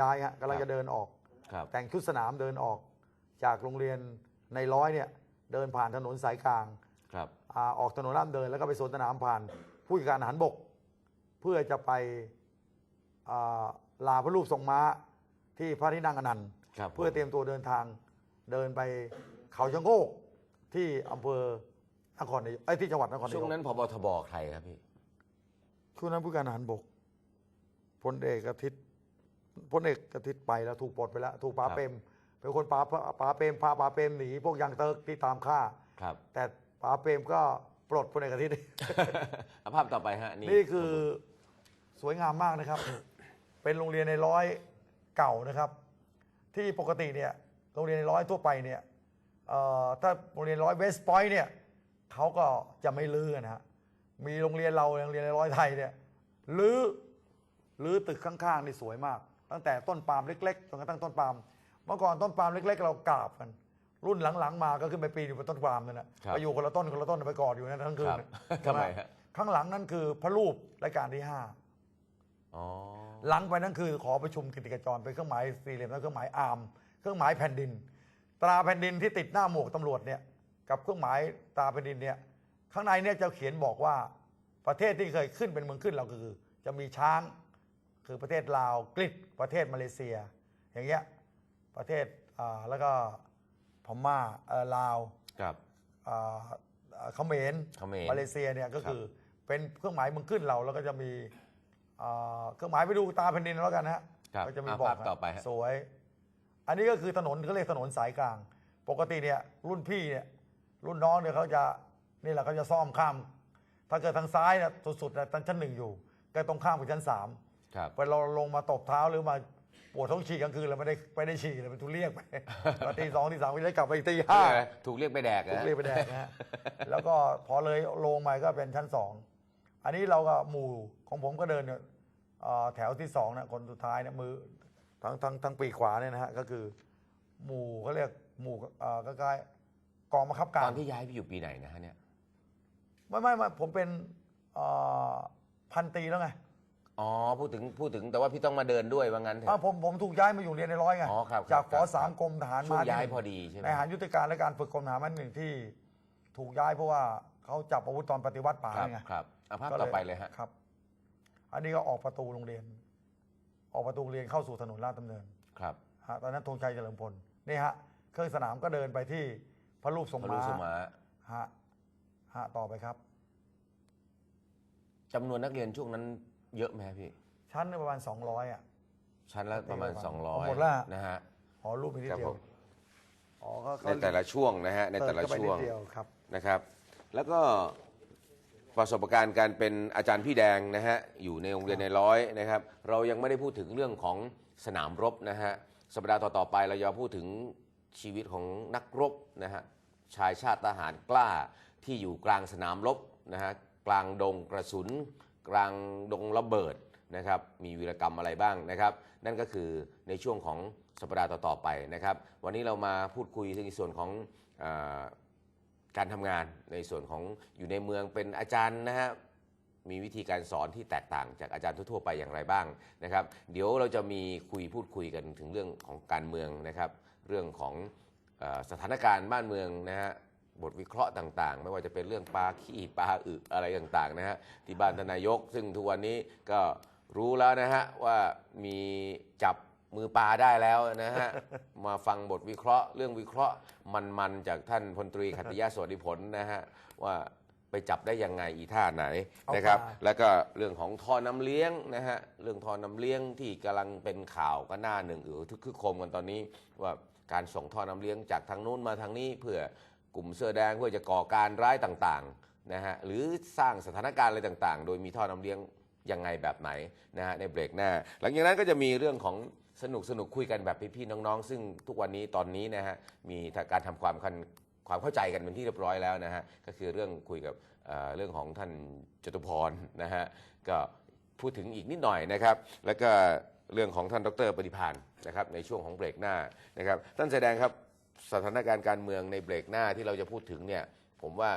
ย้ายฮะกำลังครับจะเดินออก ครับแต่งชุดสนามเดินออก จากโรงเรียนในร้อยเนี่ยเดินผ่านถนนสายกลางครับอาออกถนนล่ามเดินแล้วก็ไปสวนสนามผ่าน ผู้จัดการอาหารบก เพื่อจะไปอ่าลาพระรูปทรงม้าที่พระที่นั่งอนันต์ ครับเพื่อเตรียมตัวเดินทางเดินไปเขาชะโงกที่อำเภอนครนายกไอ้ยที่จังหวัดนครนายช่วงกนั้นพบทบใครครับพี่ช่วงนั้นผู้การอาหารบกพลเอกอาทิตย์ พลเอกอาทิตย์ไปแล้วถูกปลดไปแล้ว ถูกปราครับเปรมเป็นคนปราปราเปรมพาปราเปรมหนีพวกยังเติร์กที่ตามฆ่าครับ แต่ปราเปรมก็ปลดพลเอกอาทิตย์เอาภาพต่อไปฮะนี่นี่คือสวยงามมากนะครับ เป็นโรงเรียนในร้อยเก่านะครับ ที่ปกติเนี่ยโรงเรียนในร้อยทั่วไปเนี่ยเอ่อถ้าโรงเรียนร้อยเวสต์พอยต์เนี่ยเขาก็จะไม่ลื้อนะฮะมีโรงเรียนเราโรงเรียนในร้อยไทยเนี่ยลื้อลื้อตึกข้างๆนี่สวยมาก ตั้งแต่ต้นปาล์มเล็กๆจนกระทั่งต้นปาล์มเมื่อก่อนต้นปาล์มเล็ก ๆ เรากราบกัน รุ่นหลังๆมาก็ขึ้นไปปีนอยู่บนต้นปาล์มนั่นแหละครับ ไปอยู่คนละต้นคนละต้นไปกอดอยู่นั่นทั้งคืนครับน่ะทำไมฮะข้างหลังนั่นคือพระรูปรายการที่ห้าอ๋อหลังไปนั่นคือขอประชุมกิจกรจรเป็นเครื่องหมายสี่เหลี่ยมและเครื่องหมายอาร์มเครื่องหมายแผ่นดิน ตราแผ่นดินที่ติดหน้าหมวกตำรวจเนี่ยกับเครื่องหมายตราแผ่นดินเนี่ยข้างในเนี่ยจะเขียนบอกว่าประเทศที่เคยขึ้นเป็นเมืองขึ้นเราคือ จะมีช้าง คือประเทศลาวกรีกประเทศมาเลเซีย อย่างเงี้ยประเทศอ่าแล้วก็พม่าเอ่อลาวครับอ่าอ่าเขมรเขมรมาเลเซียเนี่ยก็ครับคือเป็นเครื่องหมายเมืองขึ้นเราแล้วก็จะมีอ่าเครื่องหมายไปดูตาแผ่นดินแล้วกันนะฮะครับก็จะมีอะบอกภาพต่อไปฮะสวย อันนี้ก็คือถนนเขาเรียกถนนสายกลาง ปกติเนี่ยรุ่นพี่เนี่ยรุ่นน้องเนี่ยเขาจะนี่แหละเขาจะซ่อมข้าม ถ้าเกิดทางซ้ายเนี่ยสุดๆนะทางชั้นหนึ่งอยู่ก็ตรงข้ามกับชั้นสาม ครับไปเราลงมาตบเท้าหรือมาปวดท้องฉี่กลางคืนเราไม่ได้ไม่ได้ฉี่เลยมันทุเรียกไป มาตีสองตีสามไปได้กลับไปอีกตีห้าถูกเรียกไปแดกถูกนะเรียกไปแดกนะฮะแล้วก็พอเลยลงมาก็เป็นชั้นสองอันนี้เราก็หมู่ของผมก็เดินเนี่ยเอ่อแถวที่สองนะคนสุดท้ายเนี่ยมือทั้งทั้งทั้งปีกขวาเนี่ยนะฮะก็คือ หมู่เขาเรียกหมู่เอ่อใกล้ๆกองบังคับกาตรอนที่ย้ายไปอยู่ปีไหนนะฮะเนี่ยไม่ไม่ไม่ผมเป็นเอ่อพันตรีแล้วไง อ๋อพูดถึงพูดถึงแต่ว่าพี่ต้องมาเดินด้วยว่างั้นเถอะอะ ผมผมถูกย้ายมาอยู่เรียนในร้อยไงอ๋อครับจากคฝรับสามกรมทหารช่วมางย้ายที่พอดีใช่ไหม ในทหารยุทธการและการฝึกกรมทหารมันหนึ่งที่ ถูกย้ายเพราะว่าเขาจับอาวุธตอนปฏิวัติป่าครับไงครับเอาภาพก็ต่อไปเลยฮะครับ อันนี้ก็ออกประตูโรงเรียน ออกประตูโรงเรียนเข้าสู่ถนนลาดดำเนินครับฮะตอนนั้นธงชัยเฉลิมพลนี่ฮะเครื่องสนามก็เดินไปที่พระรูปทรงพระลูม้ากสมาฮะฮะต่อไปครับจำนวนนักเรียนช่วงนั้น เยอะไหมฮะพี่ ชั้นหนึ่งประมาณ 200 อะ ชั้นละประมาณหมดแล้ว200นะฮะอ๋อรูปมีนิดครับเดียผวมอ๋อก็ในแต่ละช่วงนะฮะในแต่ละเติมเข้าไปช่วง นิดเดียวครับ นะครับ แล้วก็ประสบการณ์การเป็นอาจารย์พี่แดงนะฮะอยู่ในโรงเรียนในร้อยนะครับ เรายังไม่ได้พูดถึงเรื่องของสนามรบนะฮะสัปดาห์ต่อๆไปเราจะพูดถึงชีวิตของนักรบนะฮะชายชาติทหารกล้าที่อยู่กลางสนามรบนะฮะกลางดงกระสุน กลางดงระเบิดนะครับ มีวีรกรรมอะไรบ้างนะครับ นั่นก็คือในช่วงของสัปดาห์ต่อๆไปนะครับ วันนี้เรามาพูดคุยในส่วนของอการทำงานในส่วนของอยู่ในเมืองเป็นอาจารย์นะฮะมีวิธีการสอนที่แตกต่างจากอาจารย์ทั่วๆไปอย่างไรบ้างนะครับ เดี๋ยวเราจะมีคุยพูดคุยกันถึงเรื่องของการเมืองนะครับ เรื่องของอสถานการณ์บ้านเมืองนะฮะ บทวิเคราะห์ต่างๆ ไม่ว่าจะเป็นเรื่องปลาขี้ปลาอึอะไรต่างๆนะฮะที่บ้านทานนายก ซึ่งทุกวันนี้ก็รู้แล้วนะฮะว่ามีจับมือปลาได้แล้วนะฮะ มาฟังบทวิเคราะห์ เรื่องวิเคราะห์มันๆจากท่านพลตรีขัตติยะสวัสดิผลนะฮะว่าไปจับได้ยังไงอีท่าไหนเอานะครับปลาแล้วก็เรื่องของท่อน้ำเลี้ยงนะฮะเรื่องท่อน้ำเลี้ยงที่กำลังเป็นข่าวก็หน้าหนึ่งเออทึกคือโคมกันตอนนี้ ว่าการส่งท่อน้ำเลี้ยงจากทางนู้นมาทางนี้เพื่อ กลุ่มเสื้อแดงเพื่อจะก่อการร้ายต่างๆนะฮะหรือสร้างสถานการณ์อะไรต่างๆ โดยมีท่อน้ำเลี้ยงยังไงแบบไหนนะฮะในเบรกหน้า หลังจากนั้นก็จะมีเรื่องของสนุกสนุกคุยกันแบบพี่ๆน้องๆ ซึ่งทุกวันนี้ตอนนี้นะฮะมีการทำความคันความเข้าใจกันเป็นที่เรียบร้อยแล้วนะฮะก็คือเรื่องคุยกับเเรื่องของท่านจตุพรนะฮะก็พูดถึงอีกนิดหน่อยนะครับ แล้วก็เรื่องของท่านดรปฏิพานนะครับในช่วงของเบรกหน้านะครับท่านแสดงครับ สถานการณ์การเมืองในเบรกหน้าที่เราจะพูดถึงเนี่ยผมว่า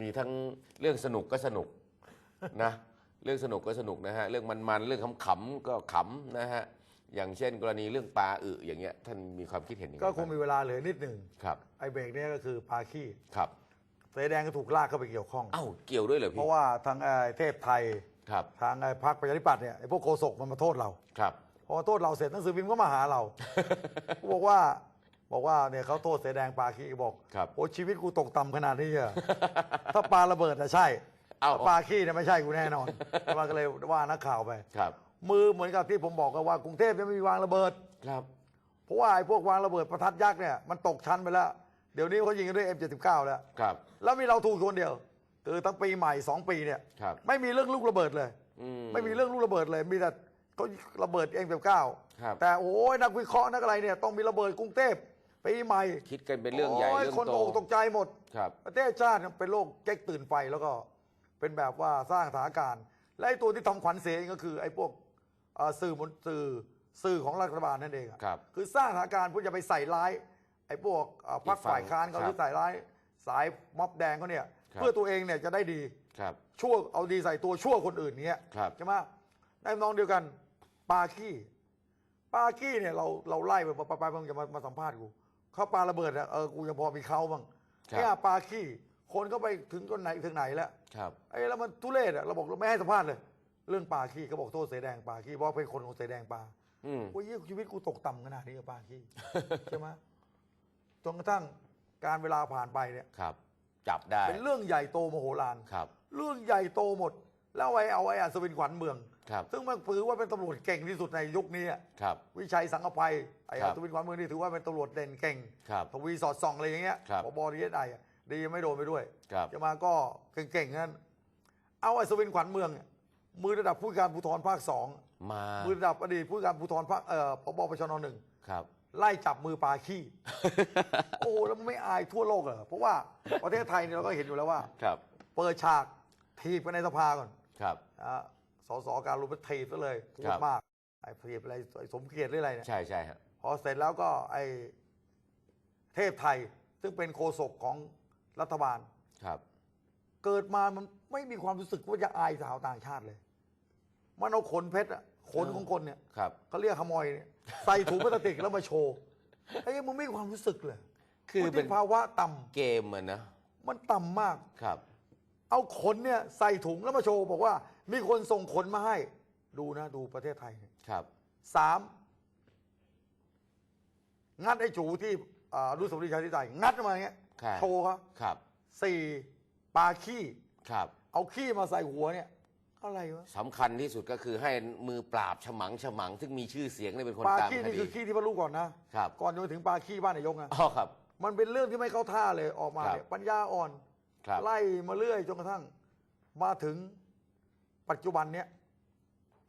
มีทั้งเรื่องสนุกก็สนุกนะเรื่องสนุกก็สนุกนะฮะเรื่องมันๆเรื่องขำๆก็ขำนะฮะอย่างเช่น กรณีเรื่องปลาอึอย่างเงี้ยท่านมีความคิดเห็นยังไงก็คงบ้ามีเวลาเหลือนิดหนึ่งครับไอ้เบรกเนี้ก็คือปาขี้ครับเสอแดงก็ถูกลากเข้าไปเกี่ยวข้องเอ้าเกี่ยวด้วยเหรอเพพี่ราะว่าทางไอ้เทพไทยครับทางไอ้พรรคประชาธิปัตย์เนี่ยไอ้พวกโฆษกมันมาโทษเราครับพอมาโทษเราเสร็จหนังสือพิมพ์ก็มาหาเราเขาบอกว่า บอกว่าเนี่ยเขาโทษเสอแดงปาขี้บอกครับโอ้ชีวิตกูตกต่ำขนาดนี้เหรอ ถ้าปาระเบิดนะใช่เอ้า ถ้าปาขี้เนี่ยไม่ใช่กูแน่นอนมันก็เลยว่านักข่าวไป ครับมือเหมือนกับที่ผมบอกกันว่ากรุงเทพยังไม่มีวางระเบิด ครับ เพราะว่าไอ้พวกวางระเบิดประทัดยักษ์เนี่ยมันตกชั้นไปแล้ว เดี๋ยวนี้เขายิงกันด้วย M79 แล้ว ครับ แล้วมีเราถูกคนเดียว คือทั้งปีใหม่ 2 ปีเนี่ย ครับ ไม่มีเรื่องลูกระเบิดเลย อืม ไม่มีเรื่องลูกระเบิดเลย มีแต่เขาระเบิด M79 ครับแต่โอ้ยนักวิเคราะห์นักอะไรเนี่ยต้องมีระเบิดกรุงเทพ ปีใหม่คิดกันเป็นเรื่องใหญ่โยเรื่องคนโตตกตกใจหมด ครับ ประเทศชาติเป็นโรคเก๊กตื่นไฟแล้วก็เป็นแบบว่าสร้างสถานการณ์ และไอ้ตัวที่ทำขวัญเสียเองก็คือไอ้พวกเอ่อสื่อมวลสื่อสื่อของรัฐบาลนั่นเองอะครับคือสร้างสถานการณ์เพื่อจะไปใส่ร้าย ไอ้พวกเอ่อพรรคอีกฝั่งฝ่ายค้านเขาครับหรือใส่ร้าย สายม็อบแดงเขาเนี่ย ครับ เพื่อตัวเองเนี่ยจะได้ดี ครับ ชั่วเอาดีใส่ตัวชั่วคนอื่นเนี้ยครับ ใช่ไหมในทำนองเดียวกันปาขี้ปาขี้เนี่ยเราเราไล่ไปไปไปมึงจะมามาสัมภาษณ์กู เขาปาระเบิดอะเออกูยังพอมีเขาบ้างครับ เนี่ยปาขี้คนก็ไปถึงคนไหนถึงไหนแล้วครับ ไอ้แล้วมันทุเรศอะเราบอกเราไม่ให้สัมภาษณ์เลย เรื่องปาขี้เขาบอกโทษเสอแดงปาขี้เพราะเป็นคนของเสอแดงปาอืม โอ้ยชีวิตกูตกต่ำขนาดนี้กับปาขี้ ใช่ไหมจนกระทั่งการเวลาผ่านไปเนี่ยครับ จับได้เป็นเรื่องใหญ่โตมโหฬาร ครับ เรื่องใหญ่โตหมด แล้วไอ้เอาไอ้อัศวินขวัญเมือง ครับ ซึ่งมันถือว่าเป็นตำรวจเก่งที่สุดในยุคนี้อะครับ วิชัยสังกภัยไอ้ครัอับศวินขวัญเมืองนี่ถือว่าเป็นตำรวจเด่นเก่งครับทวีสอดส่องอะไรอย่างเงี้ยครับพบดีเอสไอดีไม่โดนไปด้วย ครับ จะมาก็เก่งๆนั้น เอาอัศวินขวัญเมืองเนี่ยมือระดับผู้การภูธรภาคสองมามือระดับอดีตผู้การภูธรภาคเอ่อพบปชนหนึ่งครับ ไล่จับมือปลาขี้ โอ้แล้วมันไม่อายทั่วโลกเหรอเพราะว่าประเทศไทยเนี่ยเราก็เห็นอยู่แล้วว่า ครับเปิดฉากทีบไปในสภาก่อนครับ อ่า สสการรุมทีบซะเลยพูครัดบมากไอ้ทีบอะไรไอ้สมเกียรติหรืออะไรเนี่ยใช่ใช่ฮะพอเสร็จแล้วก็ไอ้เทพไทยซึ่งเป็นโฆษกของรัฐบาลครับ เกิดมามันไม่มีความรู้สึกว่าจะอายสาวต่างชาติเลย มันเอาขนเพชรอะขนของคนเนี่ยครับเขาเรียกขโมยเนี่ยใส่ถุงพลาสติกแล้วมาโชว์ไอ้ยมึงไม่มีความรู้สึกเลย คือวุเป็ฒินภาวะต่ำเกมอะนะมันต่ำมากครับ เอาขนเนี่ยใส่ถุงแล้วมาโชว์บอกว่า มีคนส่งขนมาให้ ดูนะ ดูประเทศไทยเนี่ยครับ สามงัดไอ้จูที่อ่าอนุสาวรีย์ประชาธิปไตยงัดมาอย่างเงี้ยครับ โชว์เขาครับ สี่ปลาขี้ ครับเอาขี้มาใส่หัวเนี่ย อะไรวะสำคัญที่สุดก็คือให้มือปราบฉมังฉมัง ซึ่งมีชื่อเสียงเนี่ยเป็นคนปลาตามขี้คนี่ดี คือขี้ที่พระลูกก่อนนะครับ ก่อนจะไปถึงปลาขี้บ้านนายกนะอ๋อครับ มันเป็นเรื่องที่ไม่เข้าท่าเลยออกมาครับเนี่ยปัญญาอ่อน ครับ ไล่มาเรื่อยจนกระทั่ง มาถึง ปัจจุบันเนี้ย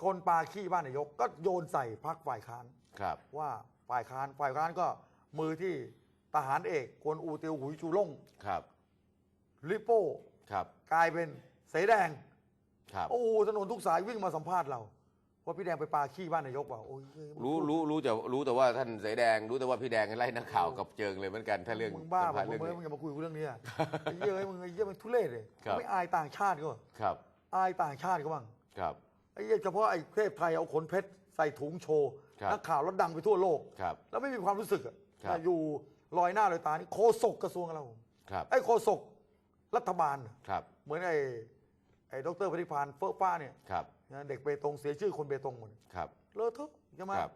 คนปลาขี้บ้านนายก ก็โยนใส่พักฝ่ายค้านครับ ว่าฝ่ายค้านฝ่ายค้านก็มือที่ทหารเอกกวนอูเตียวหุยจูล่งครับลิโป้ครับ กลายเป็นเสแดงครับโอ้โหถนนทุกสายวิ่งมาสัมภาษณ์เราว่าพี่แดงไปปลาขี้บ้านนายกเปล่าโอ้ยเฮ้ยมึงรู้พูดรู้รู้แต่รู้แต่ว่าท่านเสแดง รู้แต่ว่าพี่แดงไล่นักข่าวกับเจิงเลยเหมือนกันถ้าเรื่องมึงบ้าสัมเปภาล่าษณ์มึเรื่องงมึงนี้อย่ามาคุยกูเรื่องนี้อะไอ้เหี้ยเอ้ยมึงไอ้เหี้ยมันทุเรศเลยครับไม่อายต่างชาติก็ครับ อายต่างชาติก็บ้างครับ ไอ้เหี้ยเฉพาะไอ้เทพไทยเอาขนเพชรใส่ถุงโชว์ครับนักข่าวแล้วดังไปทั่วโลก ครับแล้วไม่มีความรู้สึกอะครับ อยู่ลอยหน้าลอยตานี่โคศกกระทรวงเราครับไอ้โคศกรัฐบาลครับเหมือนไอ้ไอ้ดรปฏิพานเฟิร์ฟ้าเนี่ยครับนะเด็กเบตงเสียชื่อคนเบตงหมดครับเลอะเทอะใช่ไหมครับ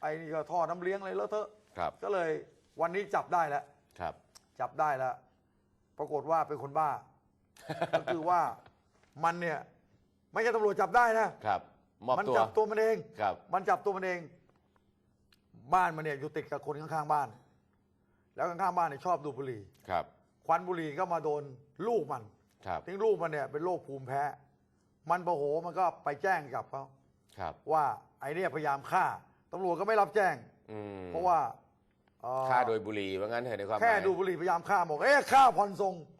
ไอ้นี่ก็ท่อน้ำเลี้ยงอะไรเลอะเทอะครับก็เลยวันนี้จับได้แล้ว ครับ จับได้แล้ว ปรากฏว่าเป็นคนบ้า ก็คือว่า มันเนี่ย ไม่ใช่ตำรวจจับได้นะครับ มอบมันตัวจับตัวมันเอง ครับ มันจับตัวมันเอง บ้านมันเนี่ยอยู่ติดกับคนข้างๆบ้าน แล้วข้างๆบ้านเนี่ยชอบดูดบุหรี่ ครับ ควันบุหรี่ก็มาโดนลูกมันครับ ทิ้งลูกมันเนี่ยเป็นโรคภูมิแพ้ มันโมโหมันก็ไปแจ้งจับเขาครับ ว่าไอ้เนี่ยพยายามฆ่าตำรวจก็ไม่รับแจ้ง อืมเพราะว่าเอ่อฆ่าโดยบุหรี่ว่างั้นเถอะในความหแค่มายดูบุหรี่พยายามฆ่าบอกเอ๊ะฆ่าผ่อนทรงเออ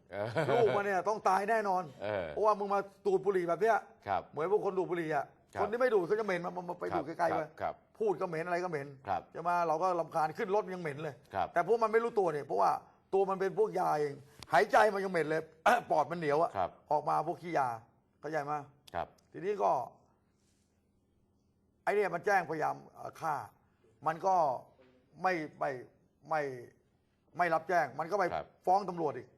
ลูกมันเนี่ยต้องตายแน่นอนเออเพราะว่ามึงมาดูดบุหรี่แบบเนี้ยครับ เหมือนพวกคนดูดบุหรี่อะครับคนที่ไม่ดูดเขาจะเหม็นมามามาไปดูดครับไกลๆไปครับพูดก็เหม็นอะไรก็เหม็นครับจะมาเราก็ลำคาญขึ้นรถยังเหม็นเลย ครับแต่พวกมันไม่รู้ตัวเนี่ยเพราะว่าตัวมันเป็นพวกยาเองหายใจมันยังเหม็นเลย ปอดมันเหนียวอะครับ ออกมาพวกขี้ยาเข้าใจไหมครับ ทีนี้ก็ ไอ้เนี่ยมันแจ้งพยายามเอ่อฆ่า มันก็ไม่ไม่ไม่ไม่รับแจ้ง มันก็ไปครับ ฟ้องตำรวจอีกใ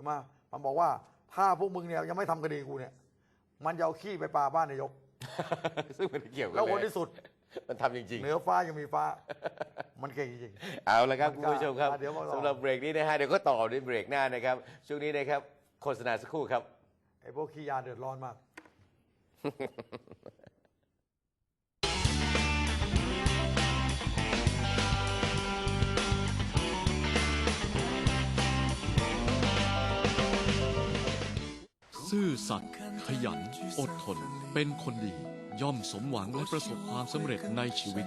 ช่ไหมมันบอกว่าถ้าพวกมึงเนี่ยยังไม่ทำคดีกูเนี่ย มันจะเอาขี้ไปปาบ้านนายก ซึ่งมันไม่เกี่ยวกันแล้วเลคนยที่สุด มันทำจริงเหนือฟ้ายังมีฟ้า มันเก่งจริงๆเอาละครับมันคุณก็ผู้ชมครับอะเดี๋ยวมาต่อสำหรับเบรกนี้นะฮะเดี๋ยวก็ต่อในเบรกหน้านะครับ ช่วงนี้นะครับโฆษณาสักครู่ครับไอ้พวกขี้ยาเดือดร้อนมาก ซื่อสัตย์ขยัน อดทน เป็นคนดี ย่อมสมหวังและประสบความสำเร็จในชีวิต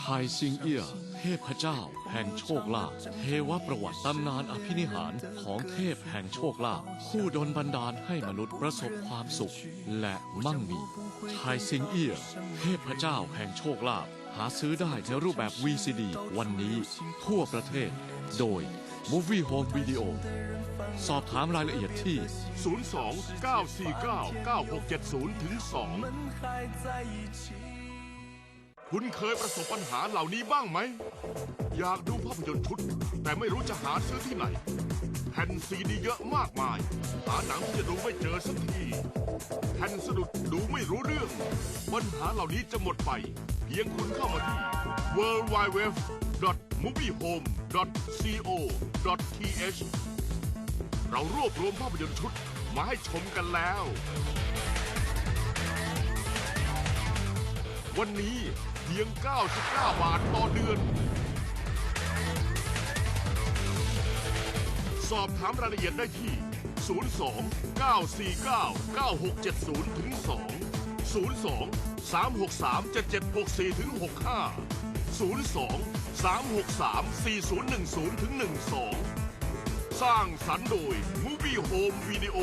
ชายซิงเอียเทพเจ้า แห่งโชคลาภเทวประวัติตำนานอภินิหารของเทพแห่งโชคลาภผู้ดลบันดาลให้มนุษย์ประสบความสุข และมั่งมี ชายซิงเอียเทพเจ้าแห่งโชคลาภหาซื้อได้ในรูปแบบ VCD วันนี้ทั่วประเทศ โดย Movie Home Video สอบถามรายละเอียดที่ 02 949 9670ถึง2คุณเคยประสบปัญหาเหล่านี้บ้างไหม อยากดูภาพยนตร์ชุด แต่ไม่รู้จะหาซื้อที่ไหน แผ่นซีดีเยอะมากมาย หาหนังที่จะดูไม่เจอสักทีแผ่นสะดุดดูไม่รู้เรื่อง ปัญหาเหล่านี้จะหมดไป เพียงคุณเข้ามาที่ w w w m o v i e h o m e co th เรารวบรวมภาพยนตร์ชุดมาให้ชมกันแล้ว วันนี้เพียง 99 บาทต่อเดือน สอบถามรายละเอียดได้ที่ 02 949 9670ถึง2 02 363 7764ถึง65 02 363 4010ถึง12 สร้างสรรค์โดย Movie Home Video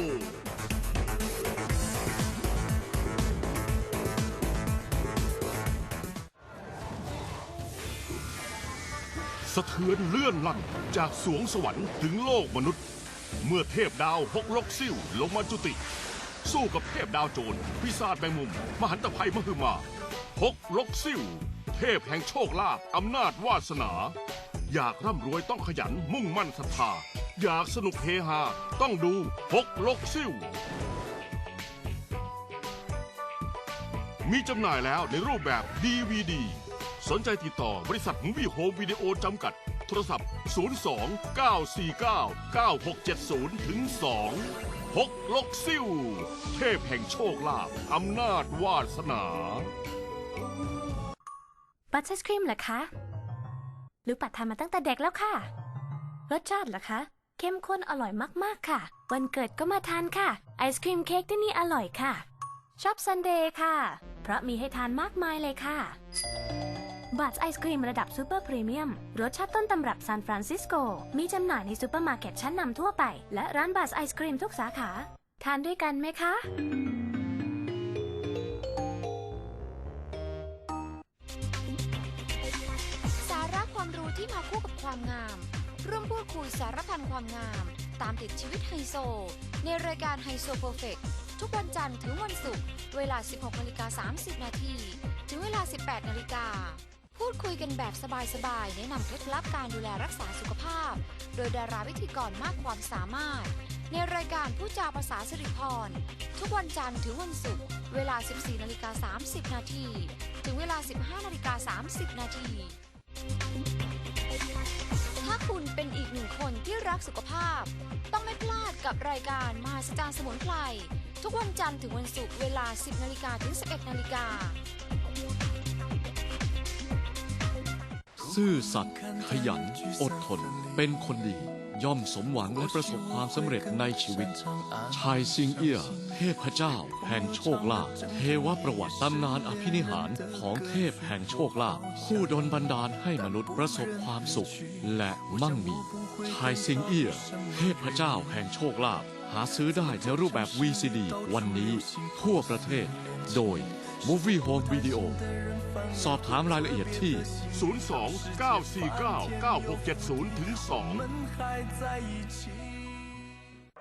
สะเทือนเลื่อนลั่นจากสวงสวรรค์ถึงโลกมนุษย์ เมื่อเทพดาวหกลกซิ่วลงมาจุติ สู้กับเทพดาวโจรพิศาจแมงมุม มหันตภัยมหึมาหกลกซิ่ว เทพแห่งโชคลาภอำนาจวาสนา อยากร่ำรวยต้องขยันมุ่งมั่นศรัทธา อยากสนุกเฮฮาต้องดูหกลกซิ่วมีจำหน่ายแล้วในรูปแบบ DVD สนใจติดต่อบริษัทมูวี่โฮมวิดีโอจำกัด โทรศัพท์ 02 949 9670ถึง2 6ลกซิ่ว เทพแห่งโชคลาภอำนาจวาสนา บัตเตอร์สครีมเหรอคะลูกปัดทำมาตั้งแต่เด็กแล้วค่ะ รสชาติเหรอคะ เข้มข้นอร่อยมากๆค่ะ วันเกิดก็มาทานค่ะ ไอศครีมเค้กที่นี่อร่อยค่ะ ชอบซันเดย์ค่ะ เพราะมีให้ทานมากมายเลยค่ะ บัตไอศครีมระดับซูเปอร์พรีเมียม รสชาติต้นตำรับซานฟรานซิสโก มีจำหน่ายในซูเปอร์มาร์เก็ตชั้นนำทั่วไป และร้านบัตไอศครีมทุกสาขา ทานด้วยกันไหมคะ ที่มาคู่กับความงาม ร่วมพูดคุยสารพันความงาม ตามติดชีวิตไฮโซ ในรายการไฮโซเพอร์เฟกทุกวันจันทร์ถึงวันศุกร์เวลา 16นาฬิกา30 นาทีถึงเวลา 18นาฬิกาพูดคุยกันแบบสบายๆแนะนำเคล็ดลับการดูแลรักษาสุขภาพ โดยดาราวิธีกรมากความสามารถ ในรายการผู้จาภาษาสิริพร ทุกวันจันทร์ถึงวันศุกร์เวลา 14นาฬิกา30 นาทีถึงเวลา 15นาฬิกา30 นาที คุณเป็นอีกหนึ่งคนที่รักสุขภาพ ต้องไม่พลาดกับรายการมหัศจรรย์สมุนไพรทุกวันจันทร์ถึงวันศุกร์เวลา 10นาฬิกาถึง 11นาฬิกาซื่อสัตย์ขยัน อดทน เป็นคนดี ย่อมสมหวังและประสบความสำเร็จในชีวิต ชายซิงเอีย พเจ้าแห่งโชคลาภเทวประวัติตำนานอภินิหารของเทพแห่งโชคลาภผู้ดลบันดาลให้มนุษย์ประสบความสุข และมั่งมีชายซิงเอียเทพเจ้าแห่งโชคลาภหาซื้อได้ในรูปแบบ VCD วันนี้ ทั่วประเทศ โดย Movie Home Video สอบถามรายละเอียดที่ 02 949 9670ถึง2